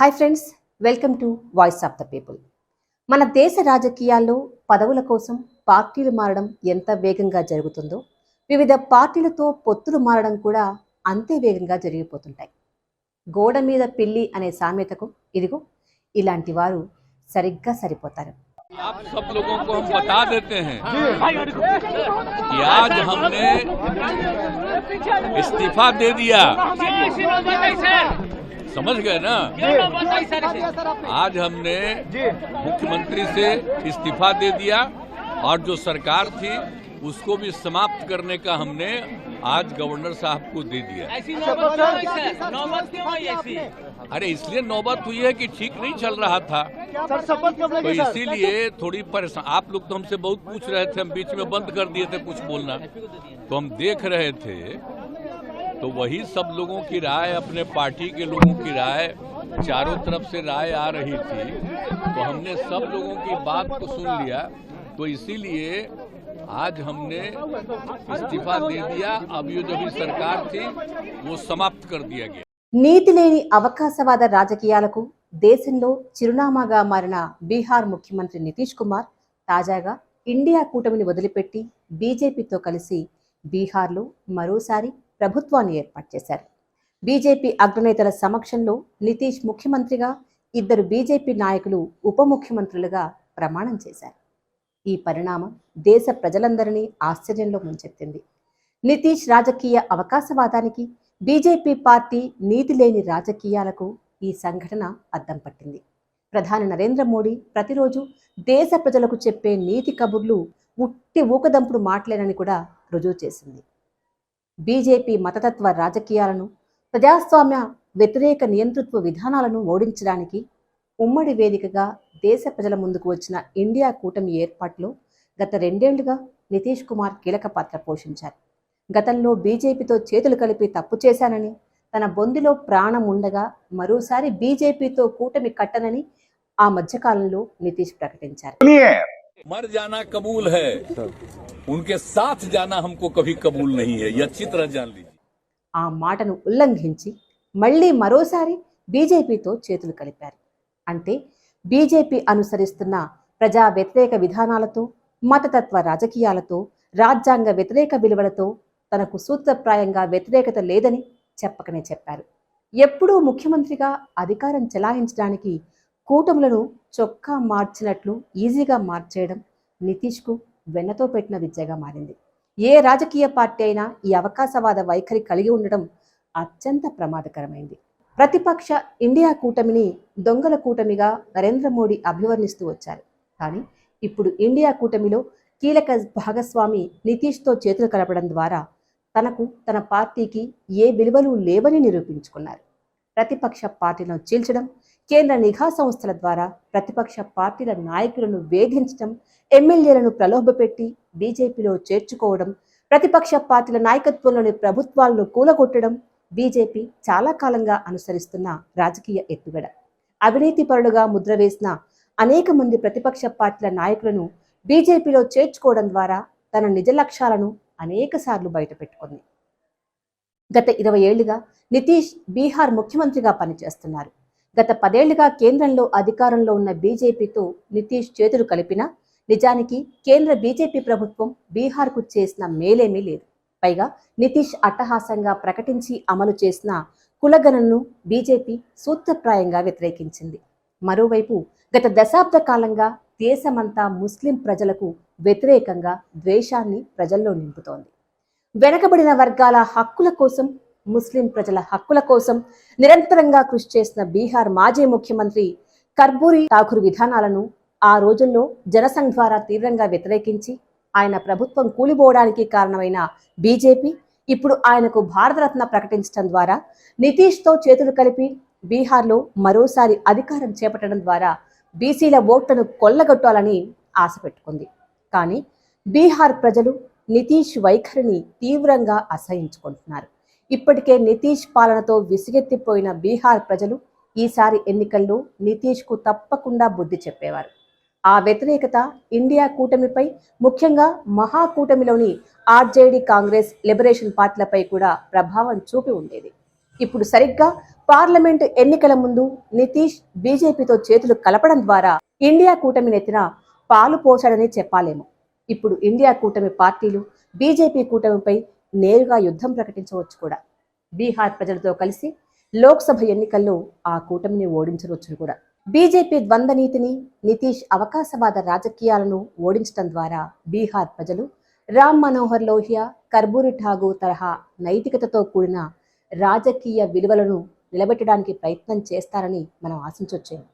hi friends welcome to voice of the people మన దేశ రాజకీయాల్లో పదవుల కోసం పార్టీలు మారడం ఎంత వేగంగా జరుగుతుందో వివిధ పార్టీలతో పొత్తులు మారడం కూడా అంతే వేగంగా జరిగిపోతుంటాయి గోడ మీద పిల్లి అనే సామెతకు ఇదిగో ఇలాంటి వారు సరిగ్గా సరిపోతారు आप सब लोगों को हम बता देते हैं कि आज हमने इस्तीफा दे दिया समझ गए ना? आज हमने मुख्यमंत्री से इस्तीफा दे दिया और जो सरकार थी उसको भी समाप्त करने का हमने आज गवर्नर साहब को दे दिया। ऐसी नौबत क्यों नौबत क्यों आई ऐसी। अरे इसलिए नौबत हुई है कि ठीक नहीं चल रहा था। सर शपथ कब तो इसीलिए थोड़ी परेशान आप लोग तो हमसे बहुत पूछ रहे थे हम बीच में बंद कर दिए थे कुछ बोलना। तो हम देख रहे थे तो वही सब लोगों की राय अपने पार्टी के लोगों की राय चारों तरफ से राय आ रही थी तो हमने सब लोगों की बात को सुन लिया तो इसीलिए आज हमने इस्तीफा दे दिया अब ये जो भी सरकार थी वो समाप्त कर दिया गया నీతి లేని అవకాశవాద రాజకీయాలకు దేశంలో చిరునామాగా మారిన బీహార్ ముఖ్యమంత్రి నితీష్ కుమార్ తాజాగా ఇండియా కూటమిని వదిలిపెట్టి బీజేపీతో కలిసి బీహార్లో మరోసారి ప్రభుత్వాన్ని ఏర్పాటు చేశారు. బీజేపీ అగ్రనేతల సమక్షంలో నితీష్ ముఖ్యమంత్రిగా ఇద్దరు బీజేపీ నాయకులు ఉప ముఖ్యమంత్రులుగా ప్రమాణం చేశారు. ఈ పరిణామం దేశ ప్రజలందరినీ ఆశ్చర్యంలో ముంచెత్తింది. నితీష్ రాజకీయ అవకాశవాదానికి బీజేపీ పార్టీ నీతి లేని రాజకీయాలకు ఈ సంఘటన అద్దం పట్టింది. ప్రధాని నరేంద్ర మోడీ ప్రతిరోజు దేశ ప్రజలకు చెప్పే నీతి కబుర్లు ఉట్టి ఊకదంపుడు మాటలేనని కూడా రుజువు చేసింది. బీజేపీ మతతత్వ రాజకీయాలను ప్రజాస్వామ్య వ్యతిరేక నియంతృత్వ విధానాలను ఓడించడానికి ఉమ్మడి వేదికగా దేశ ప్రజల ముందుకు వచ్చిన ఇండియా కూటమి ఏర్పాటులో గత రెండేళ్ళుగా నితీష్ కుమార్ కీలక పాత్ర పోషించారు. గతంలో బీజేపీతో చేతులు కలిపి తప్పు చేశానని తన బొందిలో ప్రాణం ఉండగా మరోసారి బీజేపీతో కూటమి కట్టనని ఆ మధ్యకాలంలో నితీష్ ప్రకటించారు. मर जाना कबूल है उनके साथ जाना हमको कभी कबूल नहीं है ये अच्छी तरह जान लीजिए ఆ మాటను ఉల్లంఘించి మళ్ళీ మరోసారి బీజేపీతో చేతులు కలిపారు అంటే బీజేపీ అనుసరిస్తున్న ప్రజా వ్యతిరేక విధానాలతో మతతత్వ రాజకీయాలతో రాజ్యాంగ వ్యతిరేక విలువలతో తనకు సూత్రప్రాయంగా వ్యతిరేకత లేదని చెప్పకనే చెప్పారు ఎప్పుడూ ముఖ్యమంత్రిగా అధికారం చెలాయించడానికి కూటములను చొక్కా మార్చినట్లు ఈజీగా మార్చేయడం నితీష్కు వెన్నతో పెట్టిన విద్యగా మారింది. ఏ రాజకీయ పార్టీ అయినా ఈ అవకాశవాద వైఖరి కలిగి ఉండడం అత్యంత ప్రమాదకరమైంది. ప్రతిపక్ష ఇండియా కూటమిని దొంగల కూటమిగా నరేంద్ర మోడీ అభివర్ణిస్తూ వచ్చారు. కానీ ఇప్పుడు ఇండియా కూటమిలో కీలక భాగస్వామి నితీష్తో చేతులు కలపడం ద్వారా తనకు తన పార్టీకి ఏ విలువలు లేవని నిరూపించుకున్నారు. ప్రతిపక్ష పార్టీలను చీల్చడం కేంద్ర నిఘా సంస్థల ద్వారా ప్రతిపక్ష పార్టీల నాయకులను వేధించడం ఎమ్మెల్యేలను ప్రలోభపెట్టి బీజేపీలో చేర్చుకోవడం ప్రతిపక్ష పార్టీల నాయకత్వంలోని ప్రభుత్వాలను కూలగొట్టడం బీజేపీ చాలా కాలంగా అనుసరిస్తున్న రాజకీయ ఎత్తుగడ. అవినీతి పరులుగా ముద్ర వేసిన అనేక మంది ప్రతిపక్ష పార్టీల నాయకులను బీజేపీలో చేర్చుకోవడం ద్వారా తన నిజ లక్ష్యాలను అనేక సార్లు బయటపెట్టుకుంది. గత ఇరవై ఏళ్ళుగా నితీష్ బీహార్ ముఖ్యమంత్రిగా పనిచేస్తున్నారు. గత పదేళ్ళుగా కేంద్రంలో అధికారంలో ఉన్న బీజేపీతో నితీష్ చేతులు కలిపినా నిజానికి కేంద్ర బీజేపీ ప్రభుత్వం బీహార్కు చేసిన మేలేమీ లేదు. పైగా నితీష్ అట్టహాసంగా ప్రకటించి అమలు చేసిన కులగణను బీజేపీ సూత్రప్రాయంగా వ్యతిరేకించింది. మరోవైపు గత దశాబ్ద కాలంగా దేశమంతా ముస్లిం ప్రజలకు వ్యతిరేకంగా ద్వేషాన్ని ప్రజల్లో నింపుతోంది. వెనకబడిన వర్గాల హక్కుల కోసం ముస్లిం ప్రజల హక్కుల కోసం నిరంతరంగా కృషి చేసిన బీహార్ మాజీ ముఖ్యమంత్రి కర్బూరి ఠాకూర్ విధానాలను ఆ రోజుల్లో జనసంఘ్ ద్వారా తీవ్రంగా వ్యతిరేకించి ఆయన ప్రభుత్వం కూలిపోవడానికి కారణమైన బీజేపీ ఇప్పుడు ఆయనకు భారతరత్న ప్రకటించడం ద్వారా నితీష్తో చేతులు కలిపి బీహార్లో మరోసారి అధికారం చేపట్టడం ద్వారా బీసీల ఓట్లను కొల్లగొట్టాలని ఆశ పెట్టుకుంది. కానీ బీహార్ ప్రజలు నితీష్ వైఖరిని తీవ్రంగా అసహించుకుంటున్నారు. ఇప్పటికే నితీష్ పాలనతో విసిగెత్తిపోయిన బీహార్ ప్రజలు ఈసారి ఎన్నికల్లో నితీష్కు తప్పకుండా బుద్ధి చెప్పేవారు. ఆ వ్యతిరేకత ఇండియా కూటమిపై ముఖ్యంగా మహాకూటమిలోని ఆర్జేడీ కాంగ్రెస్ లిబరేషన్ పార్టీలపై కూడా ప్రభావం చూపి ఉండేది. ఇప్పుడు సరిగ్గా పార్లమెంటు ఎన్నికల ముందు నితీష్ బీజేపీతో చేతులు కలపడం ద్వారా ఇండియా కూటమి నెత్తిన పాలు పోశాడని చెప్పాలేమో. ఇప్పుడు ఇండియా కూటమి పార్టీలు బీజేపీ కూటమిపై నేరుగా యుద్ధం ప్రకటించవచ్చు కూడా. బీహార్ ప్రజలతో కలిసి లోక్సభ ఎన్నికల్లో ఆ కూటమిని ఓడించవచ్చు కూడా. బీజేపీ ద్వంద్వ నీతిని నితీష్ అవకాశవాద రాజకీయాలను ఓడించడం ద్వారా బీహార్ ప్రజలు రామ్ మనోహర్ లోహియా కర్బూరి ఠాగూర్ తరహా నైతికతతో కూడిన రాజకీయ విలువలను నిలబెట్టడానికి ప్రయత్నం చేస్తారని మనం ఆశించొచ్చాము.